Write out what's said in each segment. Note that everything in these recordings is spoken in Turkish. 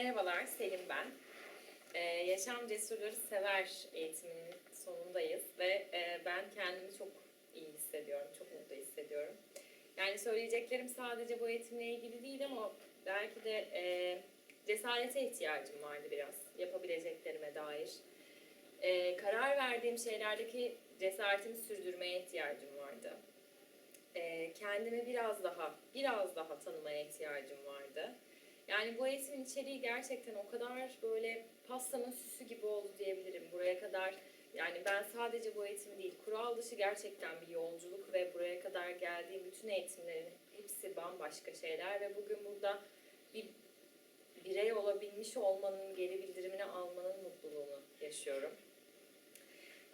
Merhabalar, Selim ben. Ee, Yaşam Cesurları Sever eğitiminin sonundayız ve e, ben kendimi çok iyi hissediyorum, çok mutlu hissediyorum. Yani söyleyeceklerim sadece bu eğitimle ilgili değil ama belki de e, cesarete ihtiyacım vardı biraz, yapabileceklerime dair. E, karar verdiğim şeylerdeki cesaretimi sürdürmeye ihtiyacım vardı. E, kendimi biraz daha, biraz daha tanımaya ihtiyacım vardı. Yani bu eğitimin içeriği gerçekten o kadar böyle pastanın süsü gibi oldu diyebilirim. Buraya kadar yani ben sadece bu eğitim değil, kural dışı gerçekten bir yolculuk ve buraya kadar geldiğim bütün eğitimlerin hepsi bambaşka şeyler ve bugün burada bir birey olabilmiş olmanın geri bildirimini almanın mutluluğunu yaşıyorum.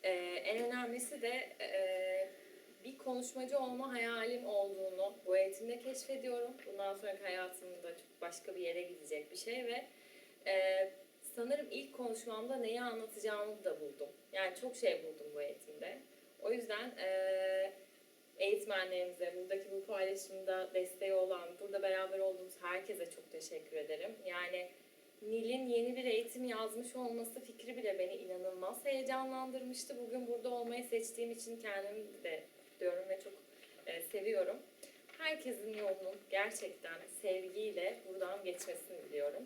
Ee, en önemlisi de e, bir konuşmacı olma hayalim olduğunu eğitimde keşfediyorum. Bundan sonraki hayatımda çok başka bir yere gidecek bir şey ve e, sanırım ilk konuşmamda neyi anlatacağımı da buldum. Yani çok şey buldum bu eğitimde. O yüzden e, eğitmenlerimize, buradaki bu paylaşımda desteği olan, burada beraber olduğumuz herkese çok teşekkür ederim. Yani Nil'in yeni bir eğitim yazmış olması fikri bile beni inanılmaz heyecanlandırmıştı. Bugün burada olmayı seçtiğim için kendimi de kutluyorum ve çok e, seviyorum. Herkesin yolunun gerçekten sevgiyle buradan geçmesini diliyorum.